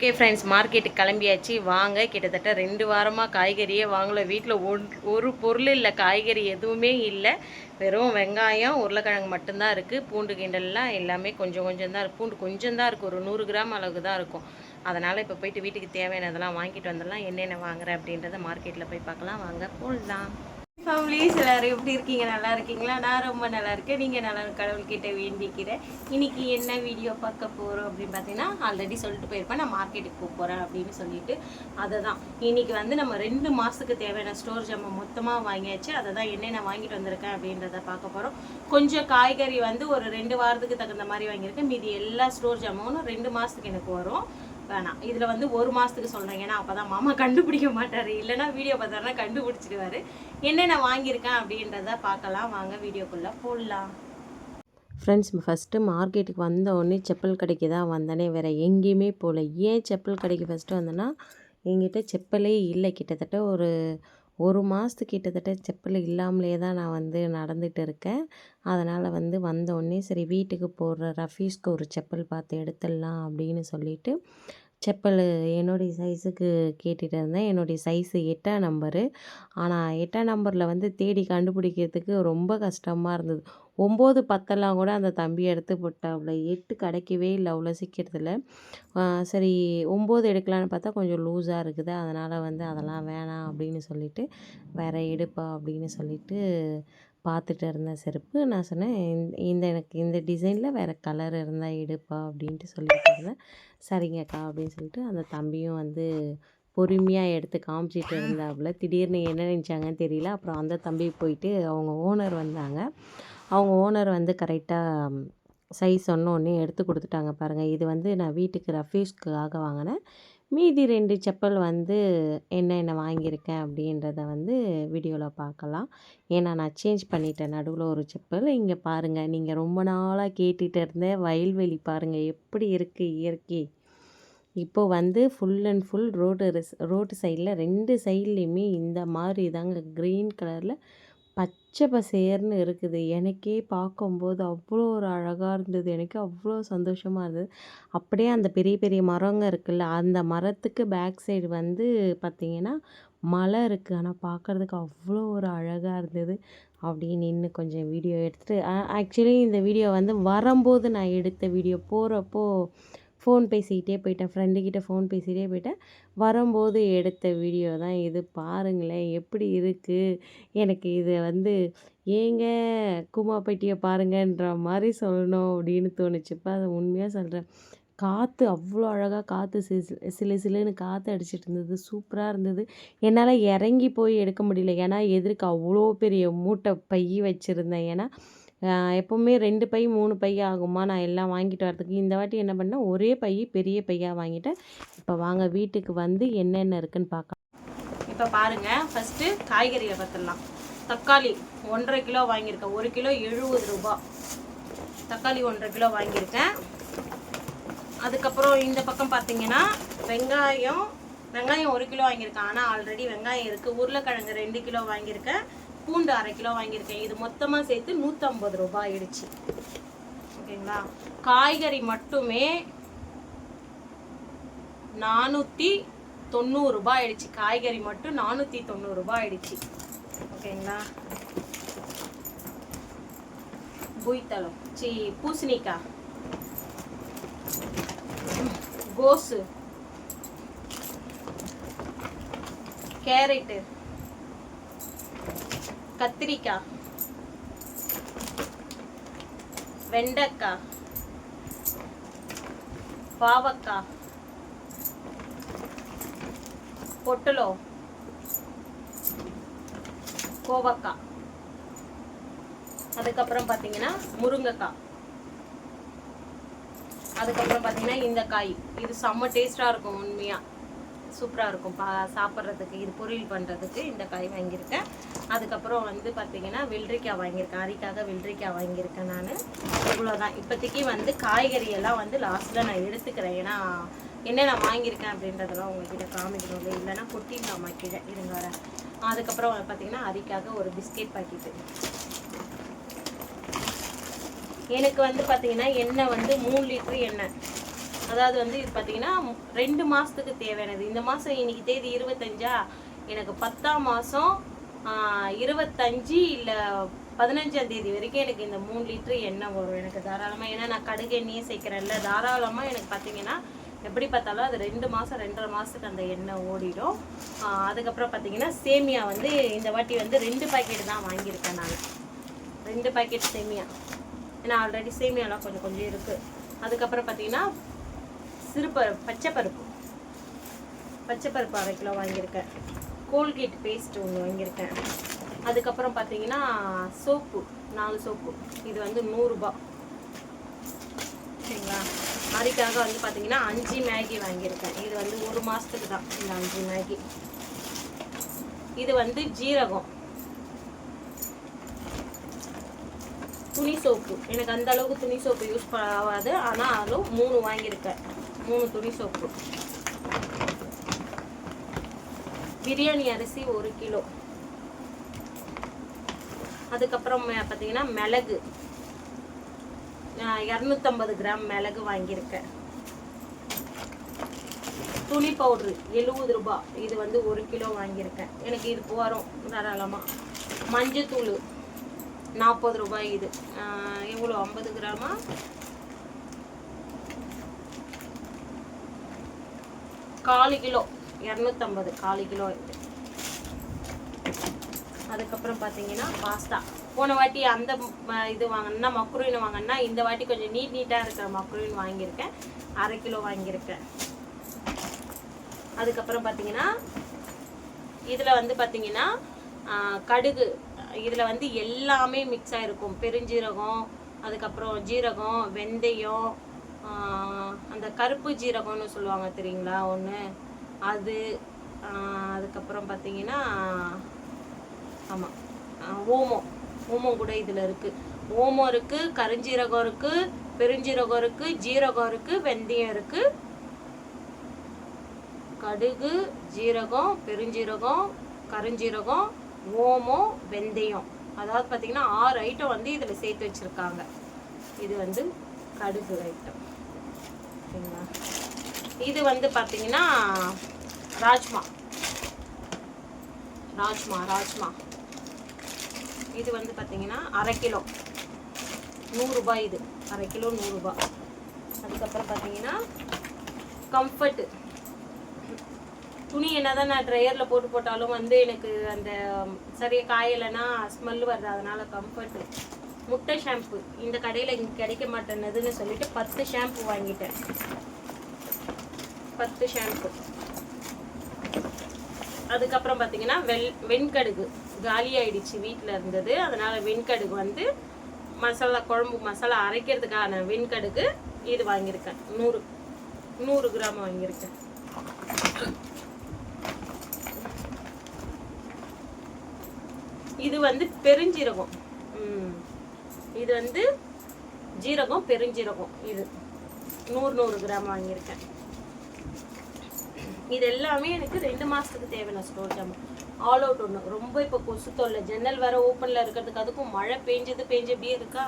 Okay friends மார்க்கெட்டுக்கு கிளம்பியாச்சு. வாங்க கிட்டத்தட்ட ரெண்டு வாரமாக காய்கறியே வாங்கல. வீட்டில் ஒன் ஒரு பொருள் இல்லை காய்கறி எதுவுமே இல்லை. வெறும் வெங்காயம் உருளைக்கிழங்கு மட்டும்தான் இருக்குது பூண்டு கிண்டல்லாம் எல்லாமே கொஞ்சம் கொஞ்சம் தான் இருக்குது பூண்டு கொஞ்சம் தான் இருக்குது ஒரு நூறு கிராம் அளவுக்கு தான் இருக்கும். அதனால் இப்போ போயிட்டு வீட்டுக்கு தேவையானதெல்லாம் வாங்கிட்டு வந்துடலாம். என்னென்ன வாங்குறேன் அப்படின்றத மார்க்கெட்டில் போய் பார்க்கலாம். வாங்க போடலாம் ஃபேமிலிஸ் எல்லோரும் எப்படி இருக்கீங்க? நல்லா இருக்கீங்களா? நான் ரொம்ப நல்லா இருக்கேன். நீங்கள் நல்லா கடவுள்கிட்ட வேண்டிக்கிறேன். இன்னைக்கு என்ன வீடியோ பார்க்க போகிறோம் அப்படின்னு பார்த்தீங்கன்னா ஆல்ரெடி சொல்லிட்டு போயிருப்பேன். நான் மார்க்கெட்டுக்கு போக போகிறேன் அப்படின்னு சொல்லிட்டு. அதை தான் இன்னைக்கு வந்து நம்ம ரெண்டு மாதத்துக்கு தேவையான ஸ்டோர் ஜாமான் மொத்தமாக வாங்கியாச்சு. அதை தான் என்னென்ன வாங்கிட்டு வந்திருக்கேன் அப்படின்றத பார்க்க போகிறோம் கொஞ்சம் காய்கறி வந்து ஒரு ரெண்டு வாரத்துக்கு தகுந்த மாதிரி வாங்கியிருக்கேன். மீதி எல்லா ஸ்டோர் ஜாமானும் ரெண்டு மாதத்துக்கு எனக்கு வரும். வேணாம். இதில் வந்து ஒரு மாதத்துக்கு சொல்கிறேன் ஏன்னா அப்போ தான் மாமா கண்டுபிடிக்க மாட்டார். இல்லைன்னா வீடியோ பார்த்தாருன்னா கண்டுபிடிச்சிடுவார். என்னென்ன வாங்கியிருக்கேன் அப்படின்றத பார்க்கலாம். வாங்க வீடியோக்குள்ளே போடலாம். ஃப்ரெண்ட்ஸ் ஃபஸ்ட்டு மார்க்கெட்டுக்கு வந்த உடனே செப்பல் கடைக்கு தான் வந்தேனே வேறு எங்கேயுமே போகல ஏன் செப்பல் கடைக்கு ஃபஸ்ட்டு வந்தேன்னா எங்கிட்ட செப்பலே இல்லை. கிட்டத்தட்ட ஒரு ஒரு மாதத்துக்கு கிட்டத்தட்ட செப்பல் இல்லாமலே தான் நான் வந்து நடந்துகிட்டு இருக்கேன். அதனால் வந்து வந்தோடனே சரி வீட்டுக்கு போடுற ரஃபீஸ்க்கு ஒரு செப்பல் பார்த்து எடுத்துடலாம் அப்படின்னு சொல்லிட்டு செப்பல் என்னுடைய சைஸுக்கு கேட்டுகிட்டு இருந்தேன். என்னுடைய சைஸு எட்டாம் நம்பரு ஆனால் எட்டாம் நம்பரில் வந்து தேடி கண்டுபிடிக்கிறதுக்கு ரொம்ப கஷ்டமாக இருந்தது. ஒம்பது பத்தெல்லாம் கூட அந்த தம்பி எடுத்து போட்டாப்புல எட்டு கிடைக்கவே இல்லை அவ்வளோ சீக்கிரத்தில். சரி ஒம்பது எடுக்கலான்னு பார்த்தா கொஞ்சம் லூஸாக இருக்குது. அதனால் வந்து அதெல்லாம் வேணாம் அப்படின்னு சொல்லிவிட்டு வேறு எடுப்பா அப்படின்னு சொல்லிவிட்டு பார்த்துட்டு இருந்த செருப்பு. நான் சொன்னேன் இந்த- இந்த எனக்கு இந்த டிசைனில் வேறு கலர் இருந்தால் எடுப்பா அப்படின்ட்டு சொல்லிட்டு இருந்தேன். சரிங்கக்கா அப்படின்னு சொல்லிட்டு அந்த தம்பியும் வந்து பொறுமையாக எடுத்து காமிச்சிட்டு இருந்தாப்புல. திடீர்னு என்ன நினச்சாங்கன்னு தெரியல. அப்புறம் அந்த தம்பி போயிட்டு அவங்க ஓனர் வந்தாங்க. அவங்க ஓனர் வந்து கரெக்டாக சைஸ் சொன்னோடனே எடுத்து கொடுத்துட்டாங்க பாருங்கள் இது வந்து நான் வீட்டுக்கு ரஃபீஸ்க்காக வாங்கினேன். மீதி ரெண்டு செப்பல் வந்து என்னென்ன வாங்கியிருக்கேன் அப்படின்றத வந்து வீடியோவில் பார்க்கலாம். ஏன்னா நான் சேஞ்ச் பண்ணிட்டேன் நடுவில் ஒரு செப்பல். இங்கே பாருங்கள் நீங்கள் ரொம்ப நாளாக கேட்டுகிட்டு இருந்த வயல்வெளி பாருங்கள் எப்படி இருக்குது இயற்கை. இப்போ வந்து full and full road road சைடில் ரெண்டு சைட்லேயுமே இந்த மாதிரி தாங்க க்ரீன் கலரில் பச்சை பசேர்னு இருக்குது. எனக்கே பார்க்கும்போது அவ்வளோ ஒரு அழகாக இருந்தது. எனக்கு அவ்வளோ சந்தோஷமாக இருந்தது. அப்படியே அந்த பெரிய பெரிய மரங்க இருக்குல்ல அந்த மரத்துக்கு பேக் சைடு வந்து பார்த்திங்கன்னா மலை இருக்குது ஆனால் பார்க்குறதுக்கு அவ்வளோ ஒரு அழகாக இருந்தது. அப்படியே நின்று கொஞ்சம் வீடியோ எடுத்துகிட்டு ஆக்சுவலி இந்த வீடியோ வந்து வரும்போது நான் எடுத்த வீடியோ போகிறப்போ ஃபோன் பேசிக்கிட்டே போயிட்டேன். ஃப்ரெண்டுக்கிட்ட ஃபோன் பேசிகிட்டே போயிட்டேன். வரும்போது எடுத்த வீடியோ தான் இது. பாருங்களேன் எப்படி இருக்குது எனக்கு இதை வந்து ஏங்க குமாப்பட்டியை பாருங்கன்ற மாதிரி சொல்லணும் அப்படின்னு தோணுச்சுப்பா. அதை உண்மையாக சொல்கிறேன் காற்று அவ்வளோ அழகாக காற்று சிசு சிலு சிலுன்னு காற்று அடிச்சிட்டு இருந்தது. சூப்பராக இருந்தது. என்னால் இறங்கி போய் எடுக்க முடியல. ஏன்னா எதிர்க்க அவ்வளோ பெரிய மூட்டை பை வச்சுருந்தேன். ஏன்னா எப்போவுமே ரெண்டு பை மூணு பை ஆகுமா? நான் எல்லாம் வாங்கிட்டு வரதுக்கு இந்த வாட்டி என்ன பண்ணேன் ஒரே பை பெரிய பையாக வாங்கிட்டேன். இப்போ வாங்க வீட்டுக்கு வந்து என்னென்ன இருக்குன்னு பார்க்கலாம் இப்போ பாருங்கள் ஃபஸ்ட்டு காய்கறியை பார்த்துடலாம். தக்காளி ஒன்றரை கிலோ வாங்கியிருக்கேன். ஒரு கிலோ எழுபது ரூபா. தக்காளி ஒன்றரை கிலோ வாங்கியிருக்கேன். அதுக்கப்புறம் இந்த பக்கம் பார்த்தீங்கன்னா வெங்காயம் வெங்காயம் ஒரு கிலோ வாங்கியிருக்கேன். ஆனால் ஆல்ரெடி வெங்காயம் இருக்குது உருளைக்கிழங்கு ரெண்டு கிலோ வாங்கியிருக்கேன். பூண்டு அரை கிலோ வாங்கியிருக்கேன். இது மொத்தமாக சேர்த்து நூற்றம்பது ரூபாய் ஆயிடுச்சு. ஓகேங்களா? காய்கறி மட்டுமே நானூற்றி தொண்ணூறுரூபா ஆயிடுச்சு. காய்கறி மட்டும் நானூற்றி தொண்ணூறுரூபா ஆயிடுச்சு. ஓகேங்களா? புய்த்தளம். சி பூசணிக்காய் கோஸு. கேரட்டு. கத்திரிக்காய் வெண்டைக்காய். பாவக்காய். பொட்டலோ. கோவக்காய். அதுக்கப்புறம் பார்த்தீங்கன்னா முருங்கைக்காய். அதுக்கப்புறம் பார்த்தீங்கன்னா இந்த காய். இது செம்ம டேஸ்ட்டாக இருக்கும் உண்மையாக சூப்பராக இருக்கும். பா சாப்பிட்றதுக்கு இது பொரியல் பண்ணுறதுக்கு இந்த காய் வாங்கியிருக்கேன். அதுக்கப்புறம் வந்து பார்த்தீங்கன்னா வெள்ளரிக்காய் வாங்கியிருக்கேன். அரிக்காக வெள்ளரிக்காய் வாங்கியிருக்கேன் நான். இவ்வளோதான் இப்போதைக்கு வந்து காய்கறி எல்லாம் வந்து லாஸ்ட்டில் நான் எடுத்துக்கிறேன். ஏன்னா என்ன நான் வாங்கியிருக்கேன் அப்படின்றதெல்லாம் உங்ககிட்ட காமிக்கணும் இல்லை இல்லைன்னா கொட்டிடலாமா கீழே? இருங்க வரேன். அதுக்கப்புறம் பார்த்தீங்கன்னா அரிக்காக ஒரு பிஸ்கெட் பாக்கெட்டு. எனக்கு வந்து பார்த்தீங்கன்னா எண்ணெய் வந்து மூணு லிட்டரு எண்ணெய். அதாவது வந்து இது பார்த்தீங்கன்னா ரெண்டு மாதத்துக்கு தேவையானது. இந்த மாதம் இன்னைக்கு தேதி இருபத்தஞ்சா? எனக்கு பத்தாம் மாதம் இருபத்தஞ்சி இல்லை பதினஞ்சாம் தேதி வரைக்கும் எனக்கு இந்த மூணு லிட்டரு எண்ணெய் வரும். எனக்கு தாராளமாக ஏன்னா நான் கடுகு எண்ணெயே சேர்க்குறேன்ல. தாராளமாக எனக்கு பார்த்தீங்கன்னா எப்படி பார்த்தாலும் அது ரெண்டு மாதம் ரெண்டரை மாதத்துக்கு அந்த எண்ணெய் ஓடிடும். அதுக்கப்புறம் பார்த்தீங்கன்னா சேமியா வந்து இந்த வாட்டி வந்து ரெண்டு பாக்கெட் தான் வாங்கியிருக்கேன் நான். ரெண்டு பாக்கெட் சேமியா. ஏன்னா ஆல்ரெடி சேமியாலாம் கொஞ்சம் கொஞ்சம் இருக்குது அதுக்கப்புறம் பார்த்தீங்கன்னா சிறுபருப்பு பச்சை பருப்பு பச்சை பருப்பு அரை கிலோ வாங்கியிருக்கேன். கோல்கேட் பேஸ்ட் ஒன்று வாங்கியிருக்கேன். அதுக்கப்புறம் பார்த்தீங்கன்னா சோப்பு நாலு சோப்பு. இது வந்து நூறுரூபா சரிங்களா? அதுக்காக வந்து பார்த்தீங்கன்னா அஞ்சு மேகி வாங்கியிருக்கேன். இது வந்து ஒரு மாதத்துக்கு தான் இந்த அஞ்சு மேகி. இது வந்து ஜீரகம். துணி சோப்பு. எனக்கு அந்த அளவுக்கு துணி சோப்பு யூஸ் ஆகாது ஆனாலும் மூணு வாங்கியிருக்கேன். மூணு துணி சோப்பு. பிரியாணி அரிசி ஒரு கிலோ. அதுக்கப்புறம் பார்த்தீங்கன்னா மிளகு. இரநூத்தம்பது கிராம் மிளகு வாங்கியிருக்கேன். துணி பவுட்ரு எழுபது ரூபாய் இது வந்து ஒரு கிலோ வாங்கியிருக்கேன். எனக்கு இது வரும் தாராளமாக மஞ்சத்தூள். நாற்பது ரூபாய் இது. எவ்வளோ ஐம்பது கிராமா? காலு கிலோ. இரநூத்தம்பது காலு கிலோ இது. அதுக்கப்புறம் பார்த்தீங்கன்னா பாஸ்தா. போன வாட்டி அந்த இது வாங்கினா மக்ரூன் வாங்கினா இந்த வாட்டி கொஞ்சம் நீட் நீட்டாக இருக்கிற மக்ரூன் வாங்கியிருக்கேன். அரை கிலோ வாங்கியிருக்கேன். அதுக்கப்புறம் பார்த்தீங்கன்னா இதில் வந்து பார்த்தீங்கன்னா கடுகு. இதில் வந்து எல்லாமே மிக்ஸ் ஆகிருக்கும் பெருஞ்சீரகம் அதுக்கப்புறம் ஜீரகம் வெந்தயம் அந்த கருப்பு ஜீரகம்னு சொல்லுவாங்க தெரியுங்களா? ஒன்று அது அதுக்கப்புறம் பார்த்தீங்கன்னா ஆமாம் ஓமம். ஓமம் கூட இதில் இருக்குது ஓமம் இருக்குது கருஞ்சீரகம் இருக்குது பெருஞ்சீரகம் இருக்குது ஜீரகம் இருக்குது வெந்தயம் இருக்குது கடுகு ஜீரகம் பெருஞ்சீரகம் கருஞ்சீரகம் ஓமம் வெந்தயம். அதாவது பார்த்தீங்கன்னா ஆறு ஐட்டம் வந்து இதில் சேர்த்து வச்சுருக்காங்க. இது வந்து கடுகு ஐட்டம் சரிங்களா? இது வந்து பார்த்தீங்கன்னா ராஜ்மா. ராஜ்மா ராஜ்மா. இது வந்து பார்த்தீங்கன்னா அரை கிலோ. நூறுரூபா இது. அரை கிலோ நூறுரூபா அதுக்கப்புறம் பார்த்தீங்கன்னா கம்ஃபர்ட்டு துணி என்ன தான் நான் ட்ரையரில் போட்டு போட்டாலும் வந்து எனக்கு அந்த சரியாக காயலைன்னா ஸ்மெல் வருது. அதனால் கம்ஃபர்ட்டு முட்டை ஷாம்பு இந்த கடையில் இங்கே கிடைக்க மாட்டேன்னதுன்னு சொல்லிட்டு பத்து ஷாம்பு வாங்கிட்டேன். பத்து ஷாம்பு அதுக்கப்புறம் பார்த்தீங்கன்னா வெள் வெண்கடுகு. காலி ஆயிடுச்சு வீட்டில் இருந்தது. அதனால் வெண்கடுகு வந்து மசாலா குழம்பு மசாலா அரைக்கிறதுக்கான வெண்கடுகு இது வாங்கியிருக்கேன். நூறு நூறு கிராம் வாங்கியிருக்கேன். இது வந்து பெருஞ்சீரகம். இது வந்து ஜீரகம் பெருஞ்சீரகம். இது நூறு நூறு கிராம் வாங்கியிருக்கேன். இது எல்லாமே எனக்கு ரெண்டு மாதத்துக்கு தேவையான ஸ்டோர் ஜாமான் ஆல் அவுட் ஒன்று ரொம்ப இப்போ கொசு தொல்லை ஜன்னல் வேற ஓப்பனில் இருக்கிறதுக்கு அதுக்கும் மழை பெஞ்சது பெஞ்சு அப்படியே இருக்கா?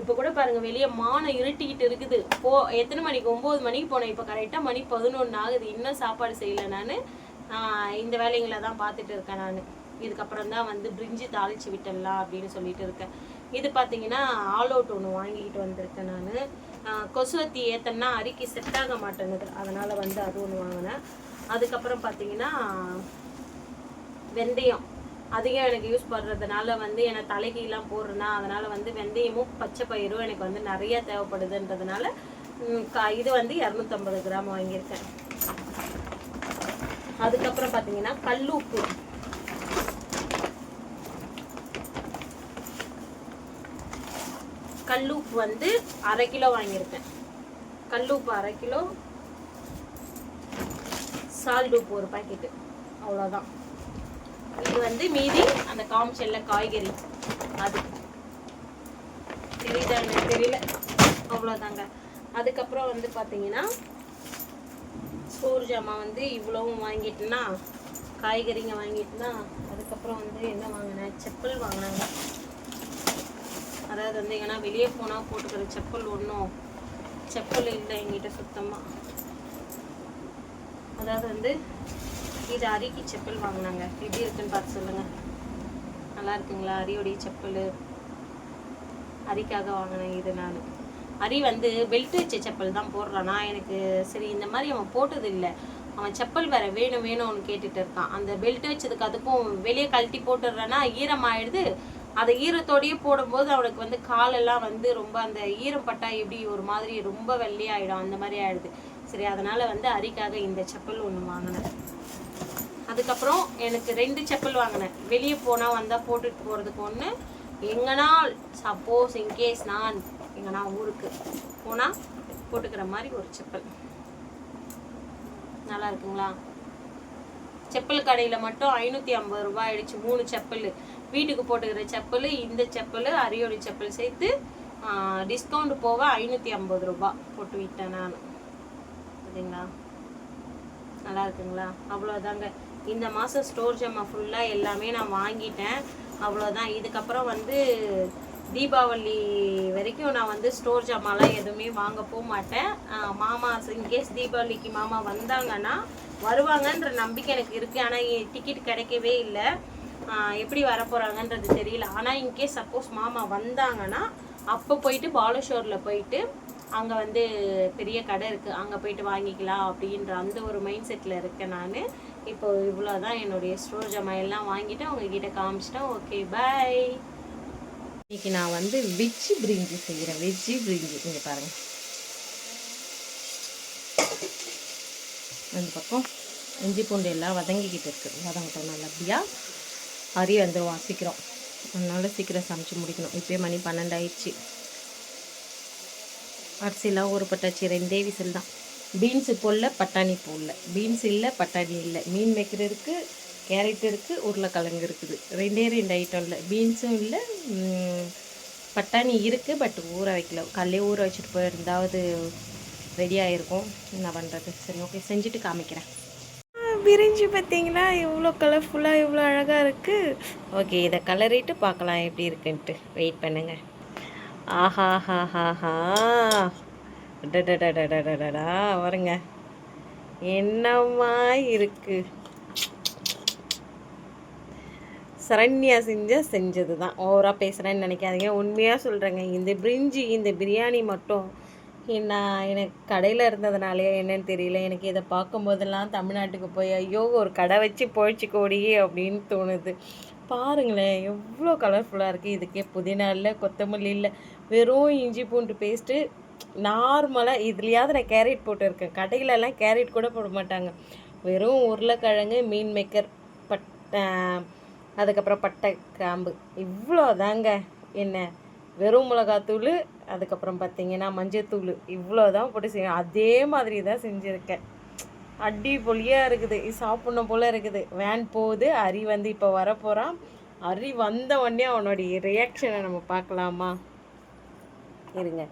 இப்போ கூட பாருங்கள் வெளியே மானம் இருட்டிக்கிட்டு இருக்குது. போ எத்தனை மணிக்கு? ஒம்பது மணிக்கு போனேன். இப்போ கரெக்டாக மணி பதினொன்று ஆகுது. இன்னும் சாப்பாடு செய்யலை நான். இந்த வேலைங்களை தான் பார்த்துட்டு இருக்கேன் நான். இதுக்கப்புறம் தான் வந்து பிரிஞ்சு தாளிச்சு விட்டுடலாம் அப்படின்னு சொல்லிட்டு இருக்கேன். இது பார்த்தீங்கன்னா ஆல் அவுட் ஒன்று வாங்கிக்கிட்டு வந்திருக்கேன் நான். கொசுவத்தி ஏத்தன்னா அரிக்கி செட் ஆக மாட்டேங்குது. அதனால் வந்து அது ஒன்று வாங்கினேன். அதுக்கப்புறம் பார்த்தீங்கன்னா வெந்தயம். அதிகம் எனக்கு யூஸ் பண்ணுறதுனால வந்து எனக்கு தலைக்கெல்லாம் போடுறேன்னா அதனால் வந்து வெந்தயமும் பச்சை பயிரும் எனக்கு வந்து நிறைய தேவைப்படுதுன்றதுனால கா- இது வந்து இரநூத்தம்பது கிராம் வாங்கியிருக்கேன். அதுக்கப்புறம் பார்த்தீங்கன்னா கல்லுப்பு. கல்லுப்பு வந்து அரை கிலோ வாங்கியிருக்கேன். கல்லுப்பு அரை கிலோ சால்ட் உப்பு ஒரு பாக்கெட்டு அவ்வளோதான் இது வந்து மீதி அந்த காமிச்சல்ல காய்கறி. அது. தெரியுதா எனக்கு தெரியல. அவ்வளோதாங்க அதுக்கப்புறம் வந்து பார்த்தீங்கன்னா சோறு ஜாமான் வந்து இவ்வளவும் வாங்கிட்டுனா காய்கறிங்க வாங்கிட்டுனா அதுக்கப்புறம் வந்து என்ன வாங்கினேன்? செப்பல் வாங்கினாங்க. அதாவது வந்து எங்கன்னா வெளியே போனால் போட்டுக்கிற செப்பல் ஒன்றும் செப்பல் இல்லை எங்கிட்ட சுத்தமாக அதாவது வந்து இது அரிக்கு செப்பல் வாங்கினாங்க. எப்படி இருக்குன்னு பார்த்து சொல்லுங்கள் நல்லா இருக்குங்களா? அரியோடைய செப்பல். அரிக்காக வாங்கினேன் இது நான். அரி வந்து பெல்ட் வச்ச செப்பல் தான் போடுறானா. எனக்கு சரி இந்த மாதிரி அவன் போட்டது இல்லை. அவன் செப்பல் வேற வேணும் வேணும்னு கேட்டுட்டு இருக்கான். அந்த பெல்ட் வச்சதுக்கு அதுக்கும் வெளியே கழட்டி போட்டுடுறேன்னா ஈரமாயிடுது அதை ஈரத்தோடயே போடும்போது அவனுக்கு வந்து காலெல்லாம் வந்து ரொம்ப அந்த ஈரம் பட்டா எப்படி ஒரு மாதிரி ரொம்ப வெள்ளையாயிடும் அந்த மாதிரி ஆயிடுது. சரி அதனால வந்து அரிக்காக இந்த செப்பல் ஒன்று வாங்கினேன். அதுக்கப்புறம் எனக்கு ரெண்டு செப்பல் வாங்கினேன். வெளியே போனால் வந்தால் போட்டுட்டு போகிறதுக்கு ஒன்று எங்கன்னா சப்போஸ் இன்கேஸ் நான் எங்கன்னா ஊருக்கு போனால் போட்டுக்கிற மாதிரி ஒரு செப்பல். நல்லா இருக்குங்களா? செப்பல் கடையில் மட்டும் ஐநூற்றி ஐம்பது ரூபாய் ஆயிடுச்சு மூணு செப்பல் வீட்டுக்கு போட்டுக்கிற செப்பல் இந்த செப்பல் அரியோடி செப்பல் சேர்த்து டிஸ்கவுண்ட் போக ஐநூற்றி ஐம்பது ரூபாய் போட்டு விட்டேன் நான். சரிங்களா? நல்லா இருக்குங்களா? அவ்வளோதாங்க இந்த மாதம் ஸ்டோர் ஜம்மா ஃபுல்லாக எல்லாமே நான் வாங்கிட்டேன். அவ்வளோதான் இதுக்கப்புறம் வந்து தீபாவளி வரைக்கும் நான் வந்து ஸ்டோர் ஜாமான்லாம் எதுவுமே வாங்க போக மாட்டேன். மாமா இன்கேஸ் தீபாவளிக்கு மாமா வந்தாங்கன்னா வருவாங்கன்ற நம்பிக்கை எனக்கு இருக்குது ஆனால் டிக்கெட் கிடைக்கவே இல்லை. எப்படி வரப்போகிறாங்கன்றது தெரியல. ஆனால் இன்கேஸ் சப்போஸ் மாமா வந்தாங்கன்னா அப்போ போயிட்டு பாலஷோரில் போயிட்டு அங்கே வந்து பெரிய கடை இருக்குது அங்கே போயிட்டு வாங்கிக்கலாம் அப்படின்ற அந்த ஒரு மைண்ட் செட்டில் இருக்கேன் நான். இப்போ இவ்வளோ தான் என்னுடைய ஸ்டோர் ஜமாயெல்லாம் வாங்கிட்டு உங்ககிட்ட காமிச்சிட்டேன். ஓகே பை இன்றைக்கி நான் வந்து வெஜ்ஜு பிரிஞ்சி செய்கிறேன் வெஜ்ஜு பிரிஞ்சி. இங்கே பாருங்கள் அந்த பக்கம் இஞ்சி பூண்டு எல்லாம் வதங்கிக்கிட்டு இருக்குது வதங்கட்டும் நல்லபடியாக அரி வந்துடும் சீக்கிரம். அதனால் சீக்கிரம் சமைச்சு முடிக்கணும். இப்போயே மணி பன்னெண்டு ஆயிடுச்சு ஒரு ஊறப்பட்டாச்சு ரெண்டே விசில் தான். பீன்ஸு போடல பட்டாணி போடல. பீன்ஸ் இல்லை பட்டாணி இல்லை. மீன் மேக்கர் இருக்குது கேரட் இருக்குது உருளைக்கிழங்கு இருக்குது. ரெண்டே ரெண்டு ஐட்டம் இல்லை. பீன்ஸும் இல்லை பட்டாணி இருக்குது பட் ஊற வைக்கல. கல்லே ஊற வச்சுட்டு போயிருந்தாவது ரெடி ஆகிருக்கும் என்ன பண்ணுறது சரி ஓகே செஞ்சுட்டு காமிக்கிறேன். பிரிஞ்சு பார்த்தீங்களா இவ்வளோ கலர்ஃபுல்லாக இவ்வளோ அழகாக இருக்குது ஓகே இதை கலரிட்டு பார்க்கலாம் எப்படி இருக்குன்ட்டு. வெயிட் பண்ணுங்கள் ஆஹா ஹா ஹா ஹா டடடடடடடா வருங்க என்னம்மா இருக்கு? சரண்யா செஞ்ச செஞ்சது தான் ஓவராக பேசுகிறேன்னு நினைக்காதீங்க. உண்மையாக சொல்கிறேங்க இந்த பிரிஞ்சி இந்த பிரியாணி மட்டும் நான் எனக்கு கடையில் இருந்ததுனாலே என்னன்னு தெரியல. எனக்கு இதை பார்க்கும்போதெல்லாம் தமிழ்நாட்டுக்கு போய் ஐயோ ஒரு கடை வச்சு போயிடுச்சுக்கோடி அப்படின்னு தோணுது. பாருங்களேன் எவ்வளோ கலர்ஃபுல்லாக இருக்குது இதுக்கே புதினா இல்லை கொத்தமல்லி இல்லை வெறும் இஞ்சி பூண்டு பேஸ்ட்டு நார்மலாக இதுலையாவது நான் கேரட் போட்டிருக்கேன். கடையிலலாம் கேரட் கூட போட மாட்டாங்க. வெறும் உருளைக்கிழங்கு மீன் மேக்கர் பட் அதுக்கப்புறம் பட்டை கிராம்பு. இவ்வளோ தாங்க என்ன வெறும் மிளகாத்தூள் அதுக்கப்புறம் பார்த்தீங்கன்னா மஞ்சத்தூள் இவ்வளோ தான் போட்டு செய்யணும் அதே மாதிரி தான் செஞ்சுருக்கேன். அடிப்பொலியாக இருக்குது. சாப்பிட்ணும் போல் இருக்குது. வேன் போகுது. அரி வந்து இப்போ வரப்போகிறான் அரி வந்த உடனே அவனுடைய ரியாக்ஷனை நம்ம பார்க்கலாமா? இருங்க.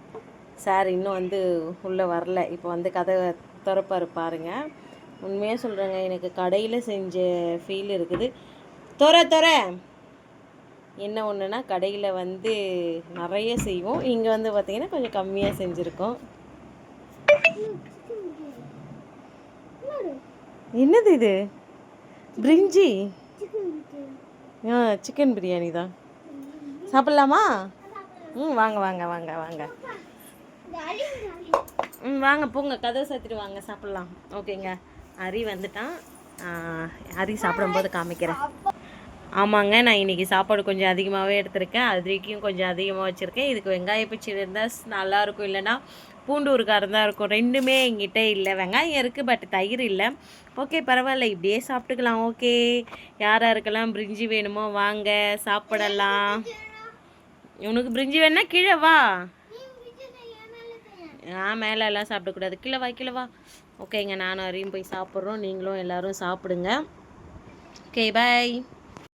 சார் இன்னும் வந்து உள்ளே வரல. இப்போ வந்து கதை திறப்பார் பாருங்க. உண்மையாக சொல்கிறேங்க எனக்கு கடையில் செஞ்ச ஃபீல் இருக்குது. தொற தொற என்ன ஒன்றுனா கடையில் வந்து நிறைய செய்வோம். இங்கே வந்து பார்த்திங்கன்னா கொஞ்சம் கம்மியாக செஞ்சுருக்கோம். என்னது இது? பிரிஞ்சி? ஆ சிக்கன் பிரியாணி தான். சாப்பிட்லாமா? ம் வாங்க வாங்க வாங்க வாங்க. ம் வாங்க போங்க. கதவை சாத்திட்டு வாங்க சாப்பிட்லாம். ஓகேங்க. அரி வந்துட்டான். அரி சாப்பிடும்போது காமிக்கிறேன். ஆமாங்க நான் இன்றைக்கி சாப்பாடு கொஞ்சம் அதிகமாகவே எடுத்திருக்கேன். அதுக்கும் கொஞ்சம் அதிகமாக வச்சுருக்கேன். இதுக்கு வெங்காய பச்சடி இருந்தால் நல்லாயிருக்கும் இல்லைன்னா பூண்டு ஊறுகாய் இருந்தால் இருக்கும். ரெண்டுமே எங்கிட்ட இல்லை. வெங்காயம் இருக்குது பட் தயிர் இல்லை. ஓகே பரவாயில்ல. இப்படியே சாப்பிட்டுக்கலாம். ஓகே யார் யாருக்கெல்லாம் பிரிஞ்சி வேணுமோ வாங்க சாப்பிடலாம். உனக்கு பிரிஞ்சி வேணா கீழே வா. நான் மேலே எல்லாம் சாப்பிடக்கூடாது. கீழே வா கீழே வா. ஓகேங்க நானும் அரியும் போய் சாப்பிட்றோம். நீங்களும் எல்லோரும் சாப்பிடுங்க. Okay bye